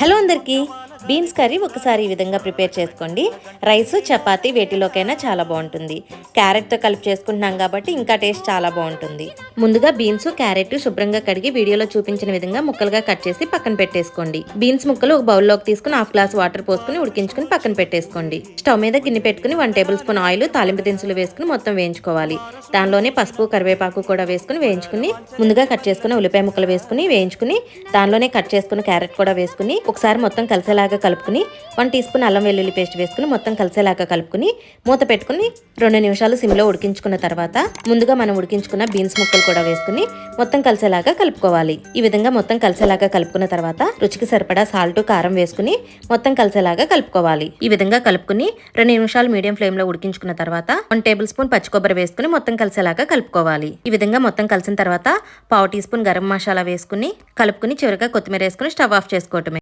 Hello అందరికీ beans curry ఒకసారి ఈ విధంగా ప్రిపేర్ చేసుకోండి. రైస్ చపాతి వేటిలోకైనా చాలా బాగుంటుంది. క్యారెట్తో కలిపి చేసుకుంటున్నాం కాబట్టి ఇంకా టేస్ట్ చాలా బాగుంటుంది. ముందుగా బీన్స్ క్యారెట్ శుభ్రంగా కడిగి వీడియోలో చూపించిన విధంగా ముక్కలుగా కట్ చేసి పక్కన పెట్టేసుకోండి. బీన్స్ ముక్కలు ఒక బౌల్లోకి తీసుకుని హాఫ్ గ్లాస్ వాటర్ పోసుకుని ఉడికించుకుని పక్కన పెట్టేసుకోండి. స్టవ్ మీద గిన్నె పెట్టుకుని వన్ టేబుల్ స్పూన్ ఆయిల్ తాలింపు దినుసులు వేసుకుని మొత్తం వేయించుకోవాలి. దానిలోనే పసుపు కరివేపాకు కూడా వేసుకుని వేయించుకుని ముందుగా కట్ చేసుకుని ఉల్లిపాయ ముక్కలు వేసుకుని వేయించుకుని దానిలోనే కట్ చేసుకుని క్యారెట్ కూడా వేసుకుని ఒకసారి మొత్తం కలిసేలాగా కలుపుకుని వన్ టీ స్పూన్ అల్లం వెల్లుల్లి పేస్ట్ వేసుకుని మొత్తం కలిసేలాగా కలుపుకుని మూత పెట్టుకుని రెండు నిమిషాలు సిమ్లో ఉడికించుకున్న తర్వాత ముందుగా మనం ఉడికించుకున్న బీన్స్ ముక్కలు కూడా వేసుకుని మొత్తం కలిసేలాగా కలుపుకోవాలి. ఈ విధంగా మొత్తం కలిసేలాగా కలుపుకున్న తర్వాత రుచికి సరిపడా సాల్ట్ కారం వేసుకుని మొత్తం కలిసేలాగా కలుపుకోవాలి. ఈ విధంగా కలుపుకుని రెండు నిమిషాలు మీడియం ఫ్లేమ్లో ఉడికించుకున్న తర్వాత వన్ టేబుల్ స్పూన్ పచ్చి కొబ్బరి వేసుకుని మొత్తం కలిసేలాగా కలుపుకోవాలి. ఈ విధంగా మొత్తం కలిసిన తర్వాత పావు టీ స్పూన్ గరం మసాలా వేసుకుని కలుపుకుని చివరిగా కొత్తిమీర వేసుకుని స్టవ్ ఆఫ్ చేసుకోవటమే.